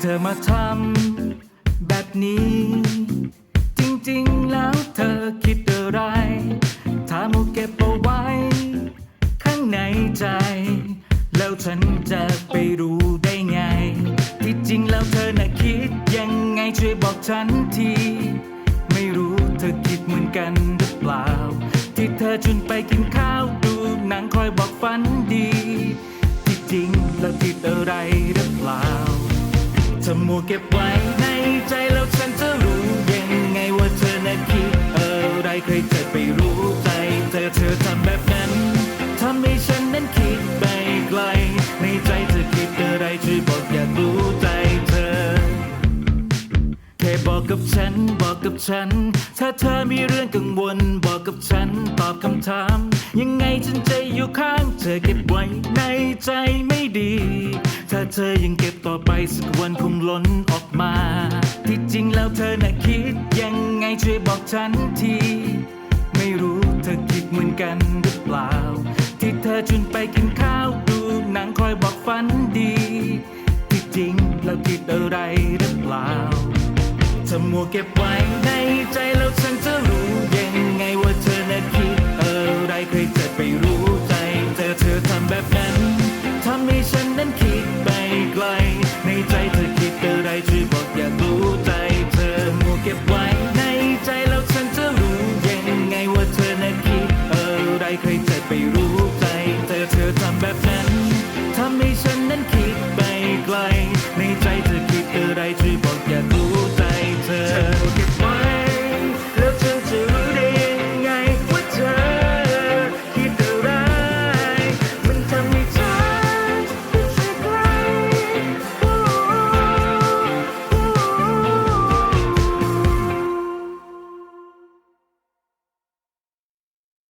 เธอมาทำแบบนี้ จริงๆแล้วเธอคิดอะไร ถ้ามูเก็บเอาไว้ ข้างในใจ แล้วฉันจะไปรู้ได้ไง ที่จริงแล้วเธอน่ะคิดยังไงช่วยบอกฉันที ไม่รู้เธอคิดเหมือนกันหรือเปล่า ที่เธอชวนไปกินข้าวดูหนังคอยบอกฝันดี ที่จริงแล้วคิดอะไรหรือเปล่า ถ้ามัวเก็บไว้ในใจแล้วฉันจะรู้ยังไงว่าเธอนั้นคิดอะไรใครจะไปรู้ใจเธอเธอทำแบบนั้นทำให้ฉันนั้นคิดไปไกล ในใจเธอคิดอะไรช่วยบอกอยากรู้ใจเธอแค่บอกกับฉันบอกกับฉัน ถ้าเธอมีเรื่องกังวลบอกกับฉันตอบคำถาม ยังไงฉันจะอยู่ข้าง เธอเก็บไว้ในใจไม่ดี ถ้าเธอยังเก็บต่อไปสักวันคงล้นออกมา ที่จริงแล้วเธอน่ะคิดยังไงช่วยบอกฉันที ไม่รู้เธอคิดเหมือนกันหรือเปล่า ที่เธอชวนไปกินข้าวดูหนังคอยบอกฝันดี ที่จริงแล้วคิดอะไรหรือเปล่าถ้ามัวเก็บไว้ในใจแล้ว ใจเธอคิดอะไรช่วยบอกอยากรู้ใจเธอมัวเก็บไว้ในใจแล้ฉันจะรู้ยังไงว่าเธอน่ะคิดอะไรใครจะไปรู้ใจเธอเธอทำแบบนั้นทำให้ฉันนั้นคิดไปไกลในใจเธอ